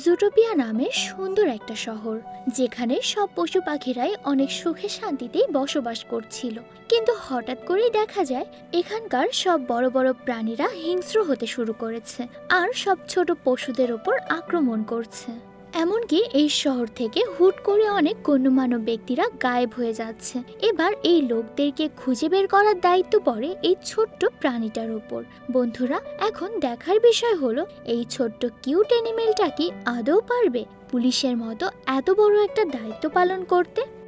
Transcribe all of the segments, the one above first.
জুটোপিয়া নামে সুন্দর একটা শহর, যেখানে সব পশু পাখিরাই অনেক সুখে শান্তিতেই বসবাস করছিল। কিন্তু হঠাৎ করেই দেখা যায়, এখানকার সব বড় বড় প্রাণীরা হিংস্র হতে শুরু করেছে, আর সব ছোট পশুদের ওপর আক্রমণ করছে। এমনকি এই শহর থেকে হুট করে অনেক গণ্যমান্য ব্যক্তিরা গায়েব হয়ে যাচ্ছে। এবার এই লোকদেরকে খুঁজে বের করার দায়িত্ব পড়ে এই ছোট্ট প্রাণীটার উপর। বন্ধুরা, এখন দেখার বিষয় হলো, এই ছোট্ট কিউট অ্যানিমেলটা কি আদৌ পারবে? পুলিশের মতো এত বড় একটা দায়িত্ব পালন করতে?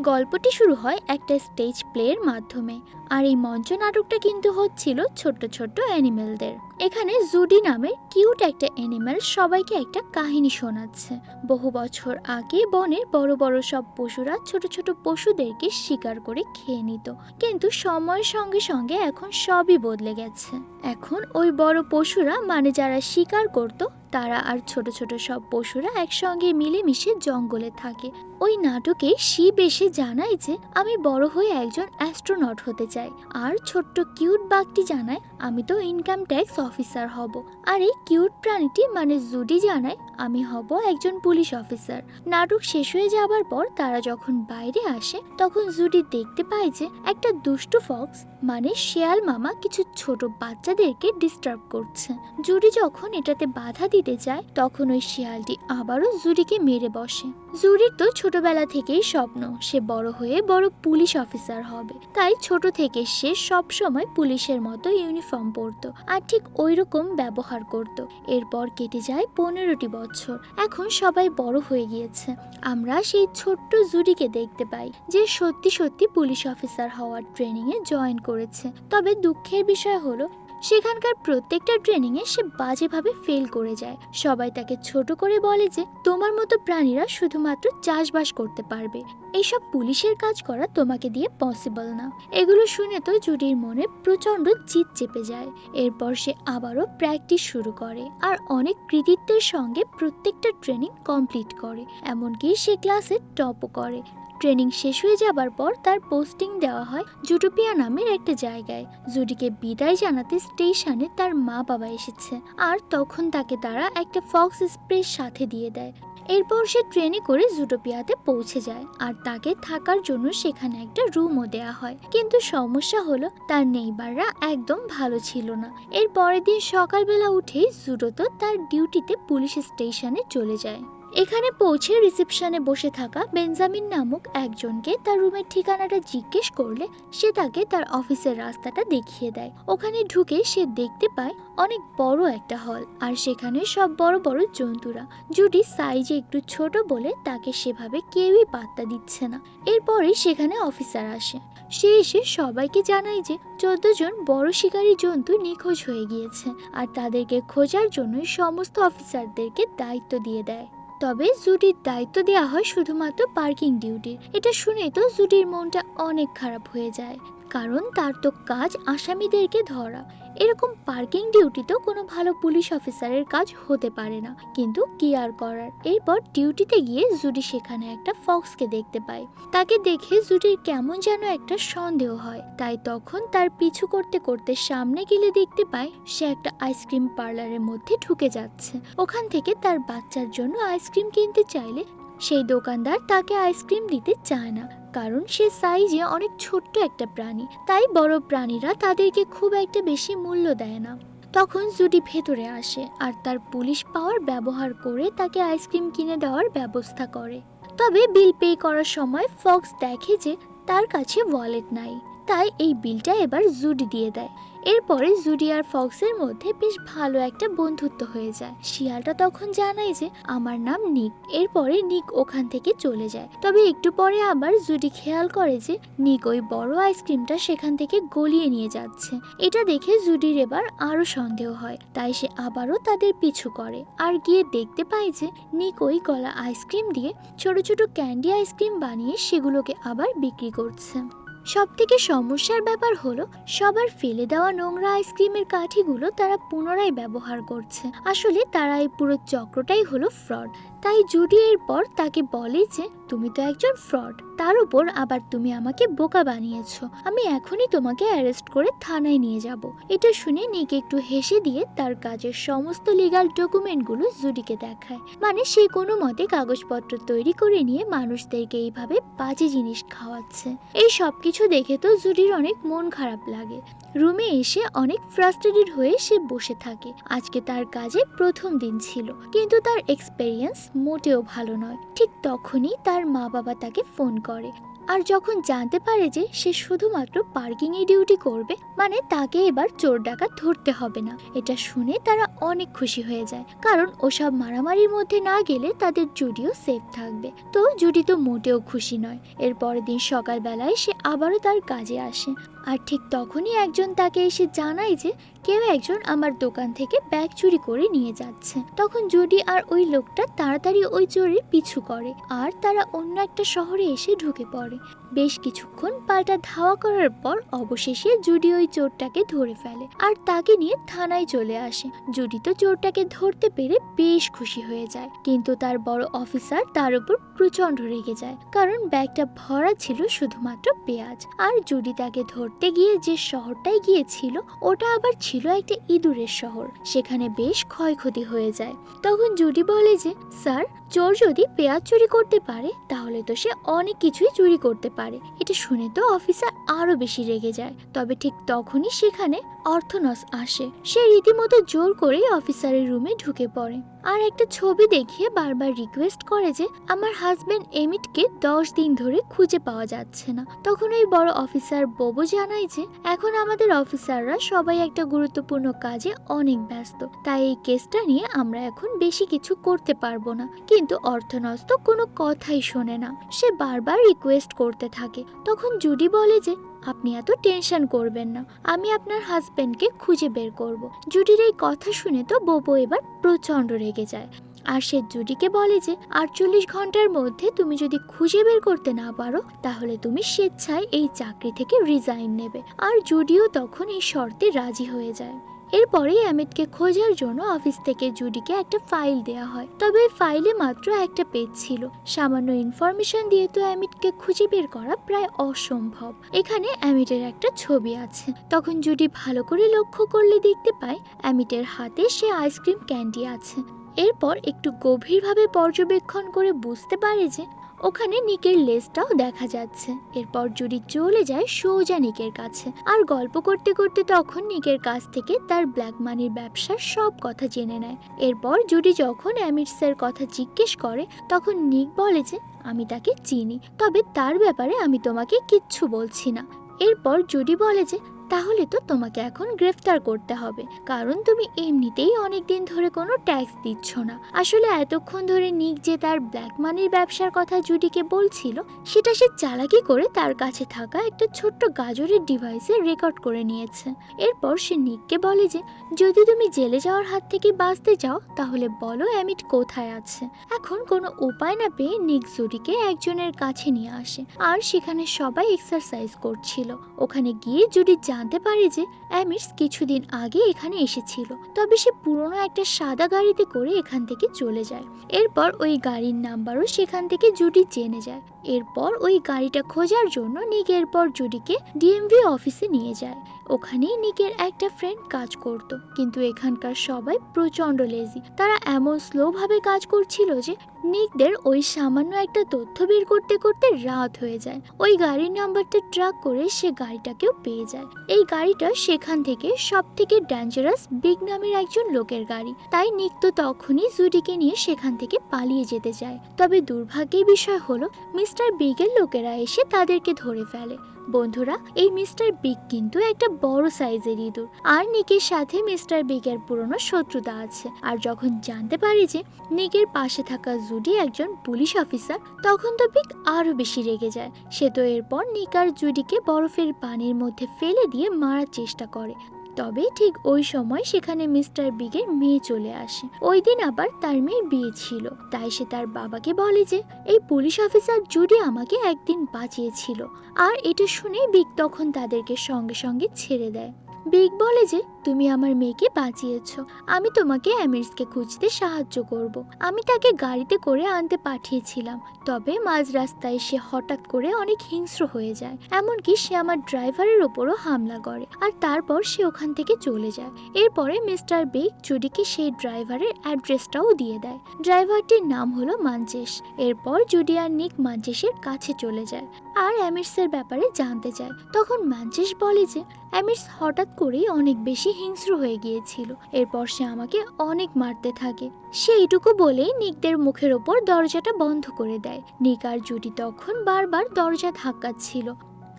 গল্পটি শুরু হয় একটা স্টেজ প্লের মাধ্যমে, আর এই মঞ্চ নাটকটা কিন্তু হচ্ছিল ছোট্ট ছোট্ট অ্যানিমেলদের। এখানে জুডি নামের কিউট একটা অ্যানিমেল সবাইকে একটা কাহিনী শোনাচ্ছে। বহু বছর আগে বনের বড় বড় সব পশুরা ছোট ছোট পশুদেরকে শিকার করে খেয়ে নিত। কিন্তু সময়ের সঙ্গে সঙ্গে এখন সবই বদলে গেছে। এখন ওই বড় পশুরা মানে যারা শিকার করত তারা আর ছোট ছোট সব পশুরা একসঙ্গে মিলেমিশে জঙ্গলে থাকে। ওই নাটকে শিব এসে জানায় যে, আমি বড় হয়ে একজন অ্যাস্ট্রোনট হতে চাই। আর ছোট্ট কিউট বাঘটি জানায়, আমি তো ইনকাম ট্যাক্স অফিসার হব। আর এই কিউট প্রাণীটি মানে জুডি জানায়, আমি হব একজন পুলিশ অফিসার নাটক শেষ হয়ে যাবার পর তারা যখন বাইরে আসে, তখন জুডি দেখতে পায় যে, একটা দুষ্ট ফক্স মানে শেয়াল মামা কিছু ছোট বাচ্চাদেরকে ডিস্টার্ব করছে। জুডি যখন এটাতে বাধা দিতে চায় তখন ওই শিয়ালটি আবারও জুডিকে মেরে বসে। জুডির তো ছোটবেলা থেকেই স্বপ্ন, সে বড় হয়ে বড় পুলিশ অফিসার হবে। তাই ছোট থেকে সে সব সময় পুলিশের মতো ইউনিফর্ম পরতো আর ঠিক ওই রকম ব্যবহার করত। এরপর কেটে যায় পনেরোটি বছর। এখন সবাই বড় হয়ে গিয়েছে। আমরা সেই ছোট্ট জুডিকে দেখতে পাই, যে সত্যি সত্যি পুলিশ অফিসার হওয়ার ট্রেনিংয়ে জয়েন করেছে। তবে দুঃখের বিষয় হলো সেখানকার প্রত্যেকটা ট্রেনিংয়ে সে বাজেভাবে ফেল করে যায়। সবাই তাকে ছোট করে বলে যে, তোমার মতো প্রাণীরা শুধুমাত্র চাষবাস করতে পারবে। এইসব পুলিশের কাজ করা তোমাকে দিয়ে পসিবল না। এগুলো শুনে তো জুডির মনে প্রচণ্ড জিত চেপে যায়। এরপর সে আবারও প্র্যাকটিস শুরু করে আর অনেক কৃতিত্বের সঙ্গে প্রত্যেকটা ট্রেনিং কমপ্লিট করে। এমনকি সে ক্লাসে টপও করে। ট্রেনিং শেষ হয়ে যাবার পর তার পোস্টিং দেওয়া হয় জুটোপিয়া নামের একটা জায়গায়। জুডিকে বিদায় জানাতে স্টেশনে তার মা বাবা এসেছে আর তখন তাকে তারা একটা ফক্স স্প্রে সাথে দিয়ে দেয়। এরপর সে ট্রেনে করে জুটোপিয়াতে পৌঁছে যায় আর তাকে থাকার জন্য সেখানে একটা রুমও দেয়া হয়। কিন্তু সমস্যা হলো তার নেইবাররা একদম ভালো ছিল না। এর পরের দিন সকালবেলা উঠেই জুডোতো তার ডিউটিতে পুলিশ স্টেশনে চলে যায়। এখানে পৌঁছে রিসেপশনে বসে থাকা বেঞ্জামিন নামক একজনকে তার রুমের ঠিকানাটা জিজ্ঞেস করলে সে তাকে তার অফিসের রাস্তাটা দেখিয়ে দেয়। ওখানে ঢুকে সে দেখতে পায় অনেক বড় একটা হল আর সেখানে সব বড় বড় জন্তুরা। জুডি সাইজে একটু ছোট বলে তাকে সেভাবে কেউই পাত্তা দিচ্ছে না। এরপরেই সেখানে অফিসার আসে। সে এসে সবাইকে জানায় যে চোদ্দ জন বড় শিকারী জন্তু নিখোঁজ হয়ে গিয়েছে, আর তাদেরকে খোঁজার জন্য সমস্ত অফিসারদেরকে দায়িত্ব দিয়ে দেয়। তবে জুডির দায়িত্ব দেওয়া হয় শুধুমাত্র পার্কিং ডিউটির। এটা শুনে তো জুডির মনটা অনেক খারাপ হয়ে যায়, কারণ তার তো কাজ আসামিদেরকে ধরা। এরকম পার্কিং ডিউটিতেও কোনো ভালো পুলিশ অফিসারের কাজ হতে পারে না। কিন্তু কি আর করার। এরপর ডিউটিতে গিয়ে জুডি সেখানে একটা ফক্সকে দেখতে পায়। তাকে দেখে জুডির কেমন যেন একটা সন্দেহ হয়। তাই তখন তার পিছু করতে করতে সামনে গেলে দেখতে পায়, সে একটা আইসক্রিম পার্লারের মধ্যে ঢুকে যাচ্ছে। ওখান থেকে তার বাচ্চার জন্য আইসক্রিম কিনতে চাইলে, সেই দোকানদার তাকে আইসক্রিম দিতে চায় না। কারণ সে সাইজে অনেক ছোট্ট একটা প্রাণী। তাই বড় প্রাণীরা তাদেরকে খুব একটা বেশি মূল্য দেয় না। তখন জুডি ভেতরে আসে আর তার পুলিশ পাওয়ার ব্যবহার করে তাকে আইসক্রিম কিনে দেওয়ার ব্যবস্থা করে। তবে বিল পে করার সময় ফক্স দেখে যে তার কাছে ওয়ালেট নাই। তাই এই বিলটা এবার জুডি দিয়ে দেয়। এরপরে জুডি আর ফক্সের মধ্যে বেশ ভালো একটা বন্ধুত্ব হয়ে যায়। শিয়ালটা তখন জানায় যে, আমার নাম নিক। এরপরে নিক ওখান থেকে চলে যায়। তবে একটু পরে আবার জুডি খেয়াল করে যে, নিক ওই বড় আইসক্রিমটা সেখান থেকে গলিয়ে নিয়ে যাচ্ছে। এটা দেখে জুডির এবার আরও সন্দেহ হয়। তাই সে আবারও তাদের পিছু করে। আর গিয়ে দেখতে পায় যে, নিক ওই গলা আইসক্রিম দিয়ে ছোট ছোট ক্যান্ডি আইসক্রিম বানিয়ে সেগুলোকে আবার বিক্রি করছে। সব থেকে সমস্যার ব্যাপার হলো সবার ফেলে দেওয়া নোংরা আইসক্রিমের কাঠিগুলো তারা পুনরায় ব্যবহার করছে। আসলে তারা এই পুরো চক্রটাই হলো ফ্রড। তাই জুডি এরপর তাকে বলে যে তুমি তো একজন ফ্রড তার উপর আবার তুমি আমাকে বোকা বানিয়েছ, আমি এখনই তোমাকে অ্যারেস্ট করে থানায় নিয়ে যাব। এটা শুনে নিক একটু হেসে দিয়ে তার কাজের সমস্ত লিগাল ডকুমেন্টগুলো জুডিকে দেখায়। মানে সে কোনো মতে কাগজপত্র তৈরি করে নিয়ে মানুষদেরকে এইভাবে বাজে জিনিস খাওয়াচ্ছে। এই সব কিছু দেখে তো জুডির অনেক মন খারাপ লাগে। রুমে এসে অনেক ফ্রাস্ট্রেটেড হয়ে সে বসে থাকে। আজকে তার কাজে প্রথম দিন ছিল। কিন্তু তার এক্সপেরিয়েন্স মোটেও ভালো নয়। ঠিক তখনই তার মা বাবা তাকে ফোন করে। আর যখন জানতে পারে যে সে শুধুমাত্র পার্কিংয়ে ডিউটি করবে মানে তাকে এবার চোর ডাকাত ধরতে হবে না। এটা শুনে তারা অনেক খুশি হয়ে যায়। কারণ ওসব মারামারির মধ্যে না গেলে তাদের জুডিও সেফ থাকবে। তো জুডি তো মোটেও খুশি নয়। এর পরের দিন সকালবেলায় সে আবারও তার কাজে আসে। আর ঠিক তখনই একজন তাকে এসে জানায় যে কেউ একজন আমার দোকান থেকে ব্যাগ চুরি করে নিয়ে যাচ্ছে। তখন জুডি আর ওই লোকটা তাড়াতাড়ি ওই চোরের পিছু করে আর তারা অন্য একটা শহরে এসে ঢুকে পড়ে। বেশ কিছুক্ষণ পাল্টা ধাওয়া করার পর অবশেষে জুডি ওই চোরটাকে ধরে ফেলে আর তাকে নিয়ে থানায় চলে আসে। জুডি তো চোরটাকে ধরতে পেরে বেশ খুশি হয়ে যায়, কিন্তু তার বড় অফিসার তার উপর প্রচণ্ড রেগে যায়, কারণ ব্যাগটা ভরা ছিল শুধুমাত্র পেঁয়াজ। আর জুডি তাকে ধরতে গিয়ে যে শহরটায় গিয়েছিল, ওটা আবার ছিল একটা ইঁদুরের শহর। সেখানে বেশ ক্ষয়ক্ষতি হয়ে যায়। তখন জুডি বলে যে, স্যার, চোর যদি পেঁয়াজ চুরি করতে পারে, তাহলে তো সে অনেক কিছুই চুরি করতে পারে। এটা শুনে তো অফিসার আরও বেশি রেগে যায়। তবে ঠিক তখনই সেখানে অর্থনস আসে। সে রীতিমতো জোর করেই অফিসারের রুমে ঢুকে পড়ে। আর একটা ছবি দেখিয়ে বারবার রিকোয়েস্ট করে যে আমার হাজবেন্ড এমিটকে দশ দিন ধরে খুঁজে পাওয়া যাচ্ছে না। তখন ওই বড় অফিসার ববু জানায় যে, এখন আমাদের অফিসাররা সবাই একটা গুরুত্বপূর্ণ কাজে অনেক ব্যস্ত। তাই এই কেসটা নিয়ে আমরা এখন বেশি কিছু করতে পারব না। কিন্তু অর্থনস্ত কোনো কথাই শোনে না। সে বারবার রিকোয়েস্ট করতে থাকে। তখন জুডি বলে যে আপনি এত টেনশন করবেন না, আমি আপনার হাজব্যান্ডকে খুঁজে বের করব। জুডির এই কথা শুনে তো বোবো এবার প্রচণ্ড রেগে যায়। আর সে জুডিকে বলে যে, আটচল্লিশ ঘণ্টার মধ্যে তুমি যদি খুঁজে বের করতে না পারো, তাহলে তুমি স্বেচ্ছায় এই চাকরি থেকে রিজাইন নেবে। আর জুডিও তখন এই শর্তে রাজি হয়ে যায়। এরপরে অ্যামিটকে খোঁজার জন্য অফিস থেকে জুডিকে একটা ফাইল দেওয়া হয়। তবে এই ফাইলে মাত্র একটা পেজ ছিল। সামান্য ইনফরমেশন দিয়ে তো অ্যামিটকে খুঁজে বের করা প্রায় অসম্ভব। এখানে অ্যামিটের একটা ছবি আছে। তখন জুডি ভালো করে লক্ষ্য করলে দেখতে পায় অ্যামিটের হাতে সে আইসক্রিম ক্যান্ডি আছে। এরপর একটু গভীরভাবে পর্যবেক্ষণ করে বুঝতে পারে যে ওখানে নিকের লেজটাও দেখা যাচ্ছে। এরপর জুডি চলে যায় সোজা নিকের কাছে। আর গল্প করতে করতে তখন নিকের কাছ থেকে তার ব্ল্যাক মানির ব্যবসার সব কথা জেনে নেয়। এরপর জুডি যখন অ্যামিটসের কথা জিজ্ঞেস করে, তখন নিক বলে যে, আমি তাকে চিনি, তবে তার ব্যাপারে আমি তোমাকে কিচ্ছু বলছি না। এরপর জুডি বলে যে তাহলে তো তোমাকে এখন গ্রেফতার করতে হবে। কারণ তুমি এমনিতেই অনেক দিন ধরে কোনো ট্যাক্স দিচ্ছ না। আসলে এতক্ষণ ধরে নিক যে তার ব্ল্যাক মানির ব্যবসার কথা জুডিকে বলছিল, সেটা সে চালাকি করে তার কাছে থাকা একটা ছোট্ট গাজরের ডিভাইসে রেকর্ড করে নিয়েছে। এরপর সে নিককে বলে যে, যদি তুমি জেলে যাওয়ার হাত থেকে বাঁচতে চাও, তাহলে বলো অ্যামিট কোথায় আছে? এখন কোনো উপায় না পেয়ে নিক জুডিকে একজনের কাছে নিয়ে আসে, আর সেখানে সবাই এক্সারসাইজ করছিল। ওখানে গিয়ে জুডি জানতে পারে যে অ্যামিস কিছুদিন আগে এখানে এসেছিল। তবে সে পুরনো একটা সাদা গাড়িতে করে এখান থেকে চলে যায়। এরপর ওই গাড়ির নাম্বারও সেখান থেকে জুডি জেনে যায়। এরপর ওই গাড়িটা খোঁজার জন্য নিক এরপর জুডিকে ডিএমভি অফিসে নিয়ে যায়। ওখানেই নিকের একটা ফ্রেন্ড কাজ করত। কিন্তু এখানকার সবাই প্রচণ্ড লেজি তারা এমন স্লোভাবে কাজ করছিল যে, নিকদের ওই সামান্য একটা তথ্য বের করতে করতে রাত হয়ে যায়। ওই গাড়ির নাম্বারটা ট্রাক করে সে গাড়িটাকেও পেয়ে যায়। এই গাড়িটা সেখান থেকে সব থেকে ডেঞ্জারাস বিগ নামের একজন লোকের গাড়ি। তাই নিক তো তখনই জুডিকে নিয়ে সেখান থেকে পালিয়ে যেতে চায়। তবে দুর্ভাগ্যের বিষয় হলো মিস্টার বিগের লোকেরা এসে তাদেরকে ধরে ফেলে। বন্ধুরা, এই মিস্টার বিগ কিন্তু একটা বড় সাইজের ইঁদুর। আর নিকের সাথে মিস্টার বিগের পুরনো শত্রুতা আছে। আর যখন জানতে পারে যে নিকের পাশে থাকা জুডি একজন পুলিশ অফিসার, তখন তো বিগ আরও বেশি রেগে যায়। সে তো এরপর নিক আর জুডিকে বরফের পানির মধ্যে ফেলে দিয়ে মারার চেষ্টা করে। তবে ঠিক ওই সময় সেখানে মিস্টার বিগের মেয়ে চলে আসে। ওই দিন আবার তার মেয়ের বিয়ে ছিল। তাই সে তার বাবাকে বলে যে, এই পুলিশ অফিসার জুডি আমাকে একদিন বাঁচিয়েছিল। আর এটা শুনে বিগ তখন তাদেরকে সঙ্গে সঙ্গে ছেড়ে দেয়। বিগ বলে যে তুমি আমার মেয়েকে বাঁচিয়েছ। আমি তোমাকে অ্যামিরসকে খুঁজতে সাহায্য করব। আমি তাকে গাড়িতে করে আনতে পাঠিয়েছিলাম, তবে মাঝ রাস্তায় সে হঠাৎ করে অনেক হিংস্র হয়ে যায়। এমনকি সে আমার ড্রাইভারের ওপরও হামলা করে আর তারপর সে ওখান থেকে চলে যায়। এরপরে মিস্টার বেগ জুডিকে সেই ড্রাইভারের অ্যাড্রেসটাও দিয়ে দেয়। ড্রাইভারটির নাম হলো মানজেশ এরপর জুডি আর নিক মানজেশের কাছে চলে যায় আর অ্যামিরসের ব্যাপারে জানতে চায়। তখন মানজেশ বলে যে অ্যামিরস হঠাৎ করেই অনেক বেশি হিংস্র হয়ে গিয়েছিল। এরপর সে আমাকে অনেক মারতে থাকে। সে এইটুকু বলেই নিকদের মুখের ওপর দরজাটা বন্ধ করে দেয়। নিক আর জুটি তখন বারবার দরজা ধাক্কাচ্ছিল।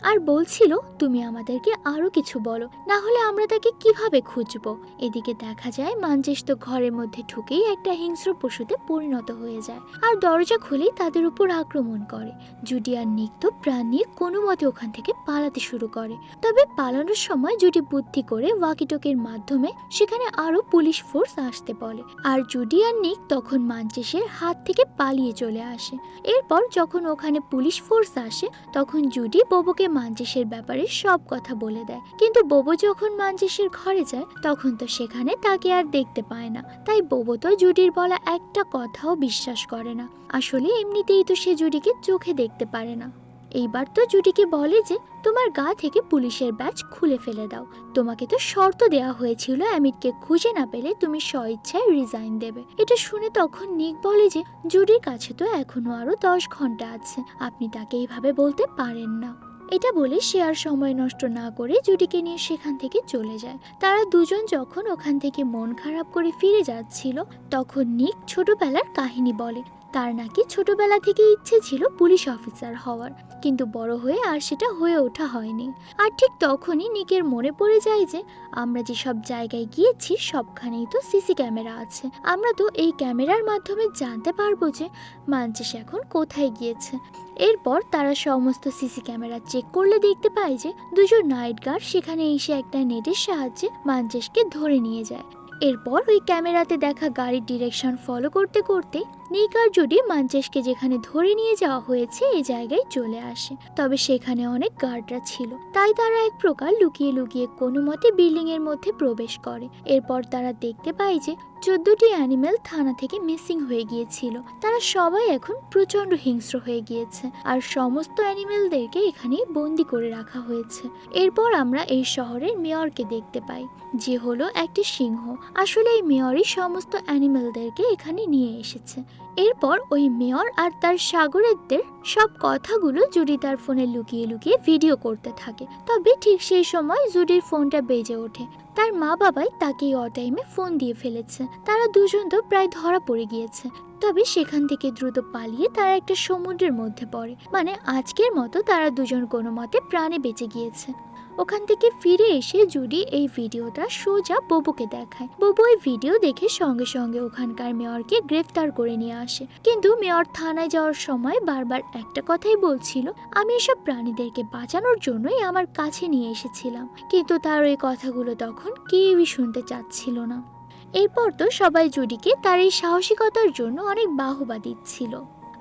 আর বলছিল, তুমি আমাদেরকে আরও কিছু বলো না হলে আমরা তাকে কীভাবে খুঁজবো? এদিকে দেখা যায় মানজেশ তো ঘরের মধ্যে ঢুকেই একটা হিংস্র পশুতে পরিণত হয়ে যায় আর দরজা খুলেই তাদের উপর আক্রমণ করে। জুডি আর নিক তো প্রাণ নিয়ে কোনো মতে ওখান থেকে পালাতে শুরু করে। তবে পালানোর সময় জুডি বুদ্ধি করে ওয়াকিটকের মাধ্যমে সেখানে আরও পুলিশ ফোর্স আসতে বলে আর জুডি আর নিক তখন মানচেসের হাত থেকে পালিয়ে চলে আসে। এরপর যখন ওখানে পুলিশ ফোর্স আসে, তখন জুডি বোবোকে মানচেসের ব্যাপারে সব কথা বলে দেয়। কিন্তু বোবো যখন মানচেসের ঘরে যায়, তখন তো সেখানে তাকে আর দেখতে পায় না। তাই বোবো তো জুডির বলা একটা কথাও বিশ্বাস করে না। আসলে এমনিতেই তো সে জুডিকে চোখে দেখতে পারে না। এইবার তো জুডিকে বলে যে, তোমার গা থেকে পুলিশের ব্যাচ খুলে ফেলে দাও। তোমাকে তো শর্ত দেওয়া হয়েছিল অ্যামিটকে খুঁজে না পেলে তুমি স্বইচ্ছায় রিজাইন দেবে। এটা শুনে তখন নিক বলে যে, জুডির কাছে তো এখনও আরও দশ ঘণ্টা আছে। আপনি তাকে এইভাবে বলতে পারেন না। এটা বলে সে আর সময় নষ্ট না করে জুডিকে নিয়ে সেখান থেকে চলে যায়। তারা দুজন যখন ওখান থেকে মন খারাপ করে ফিরে যাচ্ছিল, তখন নিক ছোটবেলার কাহিনী বলে। তার নাকি ছোটবেলা থেকে ইচ্ছে ছিল পুলিশ অফিসার হওয়ার। কিন্তু বড় হয়ে আর সেটা হয়ে ওঠা হয়নি। আর ঠিক তখনই নিকের মনে পড়ে যায় যে, আমরা যেসব জায়গায় গিয়েছি সবখানেই তো সিসি ক্যামেরা আছে। আমরা তো এই ক্যামেরার মাধ্যমে জানতে পারব যে, মানচেস এখন কোথায় গিয়েছে। এরপর তারা সমস্ত সিসি ক্যামেরা চেক করলে দেখতে পায় যে, দুজন নাইট গার্ড সেখানে এসে একটা নেটের সাহায্যে মানচেসকে ধরে নিয়ে যায়। এরপর ওই ক্যামেরাতে দেখা গাড়ির ডিরেকশন ফলো করতে করতে নিক আর জুডি মানচেসকে যেখানে ধরে নিয়ে যাওয়া হয়েছে এই জায়গায় চলে আসে। তবে সেখানে অনেক গার্ডরা ছিল। তাই তারা এক প্রকার লুকিয়ে লুকিয়ে কোনো মতে বিল্ডিং এর মধ্যে প্রবেশ করে। এরপর তারা দেখতে পায় যে, চোদ্দটি অ্যানিমেল থানা থেকে মিসিং হয়ে গিয়েছিল। তারা সবাই এখন প্রচণ্ড হিংস্র হয়ে গিয়েছে। আর সমস্ত অ্যানিমেলদেরকে এখানে বন্দি করে রাখা হয়েছে। এরপর আমরা এই শহরের মেয়রকে দেখতে পাই, যে হলো একটি সিংহ। আসলে এই মেয়রই সমস্ত অ্যানিমেলদেরকে এখানে নিয়ে এসেছে। এরপর ওই মেয়র আর তার সাগরেরদের সব কথাগুলো জুডি তার ফোনে লুকিয়ে লুকিয়ে ভিডিও করতে থাকে। তবে ঠিক সেই সময় জুডির ফোনটা বেজে ওঠে। তার মা বাবাই তাকে অটাইমে ফোন দিয়ে ফেলেছে। তারা দুজন তো প্রায় ধরা পড়ে গিয়েছে। তবে সেখান থেকে দ্রুত পালিয়ে তারা একটা সমুদ্রের মধ্যে পড়ে। মানে আজকের মতো তারা দুজন কোনো মতে প্রাণে বেঁচে গিয়েছে। ওখান থেকে ফিরে এসে জুডি এই ভিডিওটা সোজা ববুকে দেখায়। ববু এই ভিডিও দেখে সঙ্গে সঙ্গে ওখানকার মেয়রকে গ্রেফতার করে নিয়ে আসে। কিন্তু মেয়র থানায় যাওয়ার সময় বারবার একটা কথাই বলছিল, আমি এসব প্রাণীদেরকে বাঁচানোর জন্যই আমার কাছে নিয়ে এসেছিলাম। কিন্তু তার ওই কথাগুলো তখন কেউই শুনতে চাচ্ছিল না। এরপর তো সবাই জুডিকে তার এই সাহসিকতার জন্য অনেক বাহবা দিচ্ছিল।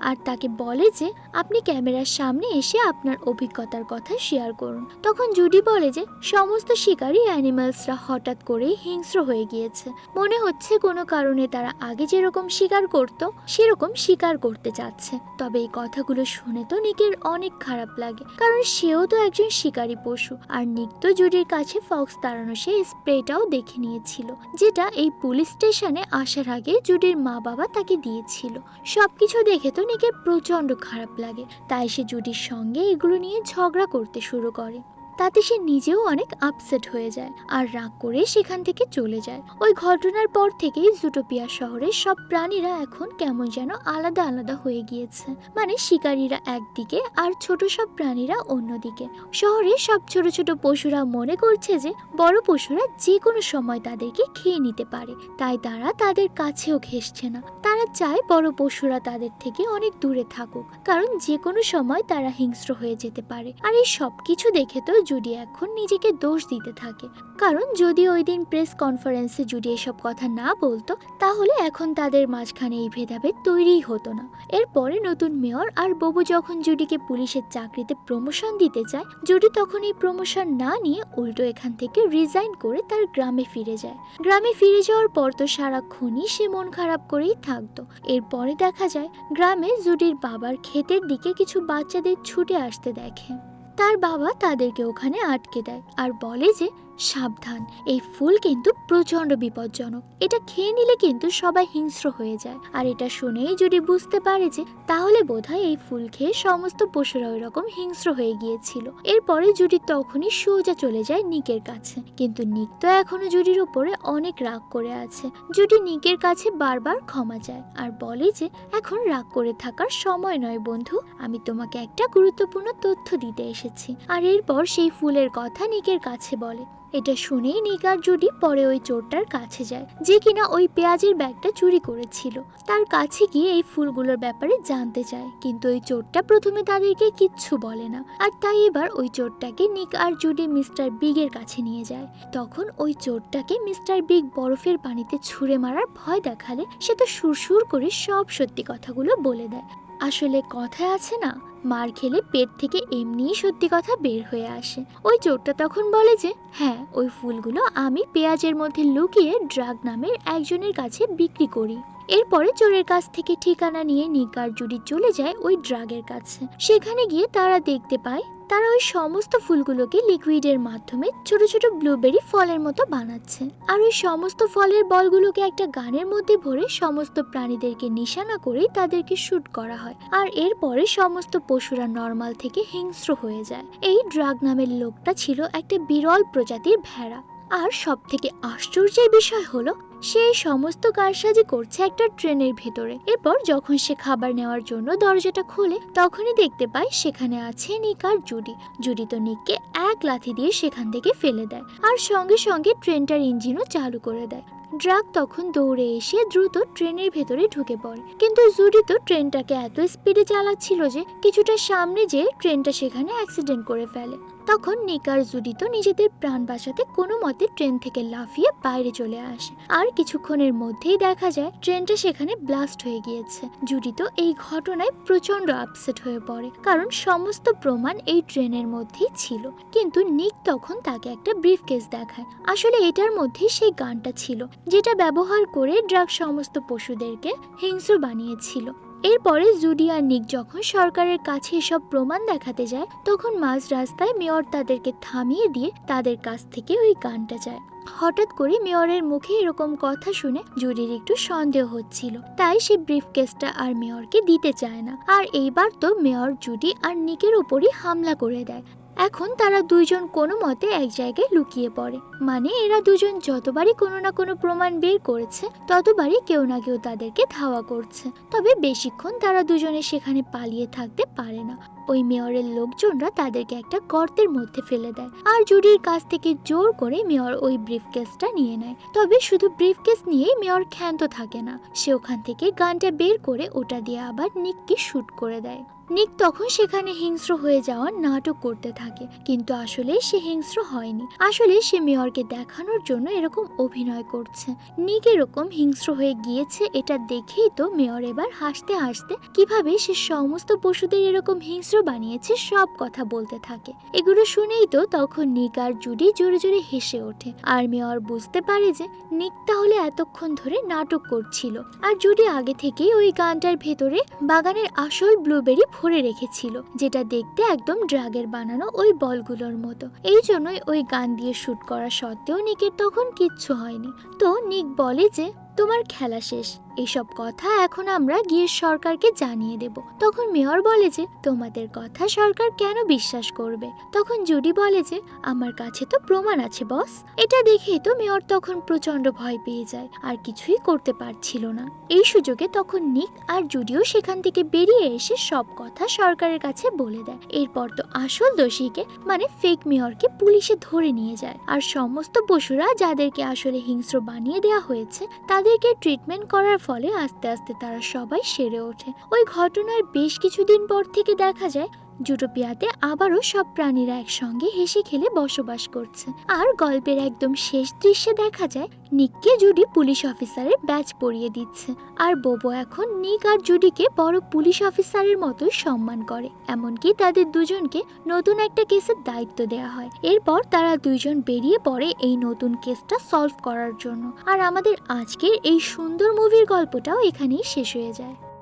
আর তাকে বলে যে, আপনি ক্যামেরার সামনে এসে আপনার অভিজ্ঞতার কথা শেয়ার করুন। তখন জুডি বলে যে, সমস্ত শিকারী অ্যানিমালসরা হঠাৎ করেই হিংস্র হয়ে গিয়েছে। মনে হচ্ছে কোনো কারণে তারা আগে যেরকম শিকার করত, সেরকম শিকার করতে চাচ্ছে তবে এই কথাগুলো শুনে তো নিকের অনেক খারাপ লাগে। কারণ সেও তো একজন শিকারী পশু। আর নিক তো জুডির কাছে ফক্স তাড়ানো সেই স্প্রেটাও দেখে নিয়েছিল, যেটা এই পুলিশ স্টেশনে আসার আগে জুডির মা বাবা তাকে দিয়েছিল। সবকিছু দেখে তো নিকের প্রচণ্ড খারাপ লাগে তাই সে জুডির সঙ্গে এগুলো নিয়ে ঝগড়া করতে শুরু করে। তাতে সে নিজেও অনেক আপসেট হয়ে যায় আর রাগ করে সেখান থেকে চলে যায়। ওই ঘটনার পর থেকেই জুটোপিয়া শহরের সব প্রাণীরা এখন কেমন যেন আলাদা আলাদা হয়ে গিয়েছে। মানে শিকারীরা একদিকে আর ছোট সব প্রাণীরা অন্যদিকে। শহরে সব ছোট ছোট পশুরা মনে করছে যে বড় পশুরা যে কোনো সময় তাদেরকে খেয়ে নিতে পারে। তাই তারা তাদের কাছেও ঘেসছে না। তারা চায় বড় পশুরা তাদের থেকে অনেক দূরে থাকুক। কারণ যে কোনো সময় তারা হিংস্র হয়ে যেতে পারে। আর এই সব কিছু দেখে তো জুডি এখন নিজেকে দোষ দিতে থাকে। কারণ যদি ওই দিন প্রেস কনফারেন্সে জুডি এসব কথা না বলতো, তাহলে এখন তাদের মাঝখানে এই ভেদাভেদ তৈরিই হতো না। এরপরে নতুন মেয়র আর ববু যখন জুডিকে পুলিশের চাকরিতে প্রমোশন দিতে চায়, জুডি তখন এই প্রমোশন না নিয়ে উল্টো এখান থেকে রিজাইন করে তার গ্রামে ফিরে যায়। গ্রামে ফিরে যাওয়ার পর তো সারাক্ষণই সে মন খারাপ করেই থাকতো। এরপরে দেখা যায়, গ্রামে জুডির বাবার ক্ষেতের দিকে কিছু বাচ্চাদের ছুটে আসতে দেখে। তার বাবা তাদেরকে ওখানে আটকে দেয় আর বলে যে সাবধান, এই ফুল কিন্তু প্রচণ্ড বিপজ্জনক। এটা খেয়ে নিলে কিন্তু সবাই হিংস্র হয়ে যায়। আর এটা শুনেই যদি বুঝতে পারে যে, তাহলে বোধহয় এই ফুল খেয়ে সমস্ত পশুরা ওই রকম হিংস্র হয়ে গিয়েছিল। এরপরে জুডি তখনই সোজা চলে যায় নিকের কাছে। কিন্তু নিক তো এখনও জুডির উপরে অনেক রাগ করে আছে। জুডি নিকের কাছে বারবার ক্ষমা চায় আর বলে যে, এখন রাগ করে থাকার সময় নয় বন্ধু। আমি তোমাকে একটা গুরুত্বপূর্ণ তথ্য দিতে এসেছি। আর এরপর সেই ফুলের কথা নিকের কাছে বলে। এটা শুনেই নিক আর জুডি পরে ওই চোরটার কাছে যায়, যে কিনা ওই পেঁয়াজের ব্যাগটা চুরি করেছিল। তার কাছে গিয়ে এই ফুলগুলোর ব্যাপারে জানতে চায়, কিন্তু ওই চোরটা প্রথমে তাদেরকে কিচ্ছু বলে না। আর তাই এবার ওই চোরটাকে নিক আর জুডি মিস্টার বিগের কাছে নিয়ে যায়। তখন ওই চোরটাকে মিস্টার বিগ বরফের পানিতে ছুঁড়ে মারার ভয় দেখালে সে তো সুরসুর করে সব সত্যি কথাগুলো বলে দেয়। আসলে কথা আছে না, মার খেলে পেট থেকে এমনিই সত্যি কথা বের হয়ে আসে। ওই চোরটা তখন বলে যে হ্যাঁ ওই ফুলগুলো আমি পেঁয়াজের মধ্যে লুকিয়ে ড্রাগ নামের একজনের কাছে বিক্রি করি। এরপরে চোরের কাছ থেকে ঠিকানা নিয়ে নিকার জুডি চলে যায় ওই ড্রাগের কাছে। সেখানে গিয়ে তারা দেখতে পায় তারা ওই সমস্ত ফুলগুলোকে লিকুইডের মাধ্যমে ছোট ছোট ব্লুবেরি ফলের মতো বানাচ্ছে। আর ওই সমস্ত ফলের বলগুলোকে একটা গানের মধ্যে ভরে সমস্ত প্রাণীদেরকে নিশানা করেই তাদেরকে শুট করা হয়। আর এরপরে সমস্ত পশুরা নর্মাল থেকে হিংস্র হয়ে যায়। এই ড্রাগ নামের লোকটা ছিল একটা বিরল প্রজাতির ভেড়া। আর সব থেকে আশ্চর্যের বিষয় হলো, সে সমস্ত কারসাজি করছে একটা ট্রেনের ভেতরে। এরপর যখন সে খাবার নেওয়ার জন্য দরজাটা খোলে, তখনই দেখতে পায় সেখানে আছে নিক আর জুডি। জুডি তো নিককে এক লাথি দিয়ে সেখান থেকে ফেলে দেয় আর সঙ্গে সঙ্গে ট্রেনটার ইঞ্জিনও চালু করে দেয়। ড্রাগ তখন দৌড়ে এসে দ্রুত ট্রেনের ভেতরে ঢুকে পড়ে। কিন্তু জুডি তো ট্রেনটাকে এত স্পিডে চালাচ্ছিল যে, কিছুটা সামনে যেয়ে ট্রেনটা সেখানে অ্যাক্সিডেন্ট করে ফেলে। তখন নিক আর জুডি তো নিজেদের প্রাণ বাঁচাতে কোনো মতে ট্রেন থেকে লাফিয়ে বাইরে চলে আসে। আর কিছুক্ষণের মধ্যেই দেখা যায় ট্রেনটা সেখানে ব্লাস্ট হয়ে গিয়েছে। জুডি তো এই ঘটনায় প্রচণ্ড আপসেট হয়ে পড়ে, কারণ সমস্ত প্রমাণ এই ট্রেনের মধ্যেই ছিল। কিন্তু নিক তখন তাকে একটা ব্রিফ কেস দেখায়। আসলে এটার মধ্যেই সেই গানটা ছিল, যেটা ব্যবহার করে ড্রাগ সমস্ত পশুদেরকে হিংস্র বানিয়েছিল। এরপরে জুডি আর নিক যখন সরকারের কাছে এসব প্রমাণ দেখাতে যায়, তখন মাঝ রাস্তায় মেয়র তাদেরকে থামিয়ে দিয়ে তাদের কাছ থেকে ওই গানটা যায় হঠাৎ করে মেয়রের মুখে এরকম কথা শুনে জুডির একটু সন্দেহ হচ্ছিল। তাই সে ব্রিফ কেসটা আর মেয়রকে দিতে চায় না। আর এইবার তো মেয়র জুডি আর নিকের উপরই হামলা করে দেয়। এখন তারা দুইজন কোনো মতে এক জায়গায় লুকিয়ে পড়ে। মানে এরা দুজন যতবারই কোনো না কোনো প্রমাণ বের করেছে, ততবারই কেউ না কেউ তাদেরকে ধাওয়া করছে। তবে বেশিক্ষণ তারা দুজনে সেখানে পালিয়ে থাকতে পারে না। ওই মেয়রের লোকজনরা তাদেরকে একটা গর্তের মধ্যে ফেলে দেয়। আর জুডির কাছ থেকে জোর করে মেয়র ওই ব্রিফকেসটা নিয়ে নেয়। তবে শুধু ব্রিফকেস নিয়েই মেয়র ক্ষান্ত থাকে না, সে ওখান থেকে গানটা বের করে ওটা দিয়ে আবার নিককে শুট করে দেয়। নিক তখন সেখানে হিংস্র হয়ে যাওয়ার নাটক করতে থাকে, কিন্তু আসলে সে হিংস্র হয়নি। আসলে সে মেয়রকে দেখানোর জন্য এরকম অভিনয় করছে। নিক এরকম হিংস্র হয়ে গিয়েছে এটা দেখেই তো মেয়র এবার হাসতে হাসতে কীভাবে সে সমস্ত পশুদের এরকম হিংস্র বানিয়েছে, সব কথা বলতে থাকে। এগুলো শুনেই তো তখন নিক আর জুডি জোরে জোরে হেসে ওঠে। আর মেয়র বুঝতে পারে যে, নিক তাহলে এতক্ষণ ধরে নাটক করছিল। আর জুডি আগে থেকেই ওই গানটার ভেতরে বাগানের আসল ব্লুবেরি ভরে রেখেছিল, যেটা দেখতে একদম ড্রাগের বানানো ওই বলগুলোর মতো। এই জন্যই ওই গান দিয়ে শুট করা সত্ত্বেও নিকের তখন কিচ্ছু হয়নি। তো নিক বলে যে তোমার খেলা শেষ। এইসব কথা এখন আমরা গিয়ে সরকারকে জানিয়ে দেব। তখন মেয়র বলে যে, তোমাদের কথা সরকার কেন বিশ্বাস করবে? তখন জুডি বলে যে, আমার কাছে তো প্রমাণ আছে, বস। এটা দেখে তো মেয়র তখন প্রচণ্ড ভয় পেয়ে যায়। আর কিছুই করতে পারছিল না। এই সুযোগে তখন নিক আর জুডিও সেখান থেকে বেরিয়ে এসে সব কথা সরকারের কাছে বলে দেয়। এরপর তো আসল দোষীকে মানে ফেক মেয়রকে পুলিশে ধরে নিয়ে যায়। আর সমস্ত পশুরা যাদেরকে আসলে হিংস্র বানিয়ে দেওয়া হয়েছে, তাদের তাদেরকে ট্রিটমেন্ট করার ফলে আস্তে আস্তে তারা সবাই সেরে ওঠে। ওই ঘটনার বেশ কিছুদিন পর থেকে দেখা যায় জুটোপিয়াতে আবারও সব প্রাণীরা একসঙ্গে হেসে খেলে বসবাস করছে। আর গল্পের একদম শেষ দৃশ্যে দেখা যায়, নিককে জুডি পুলিশ অফিসারের ব্যাচ পরিয়ে দিচ্ছে। আর বোবো এখন নিক আর জুডিকে বড় পুলিশ অফিসারের মতোই সম্মান করে। এমনকি তাদের দুজনকে নতুন একটা কেসের দায়িত্ব দেওয়া হয়। এরপর তারা দুইজন বেরিয়ে পড়ে এই নতুন কেসটা সলভ করার জন্য। আর আমাদের আজকের এই সুন্দর মুভির গল্পটাও এখানেই শেষ হয়ে যায়।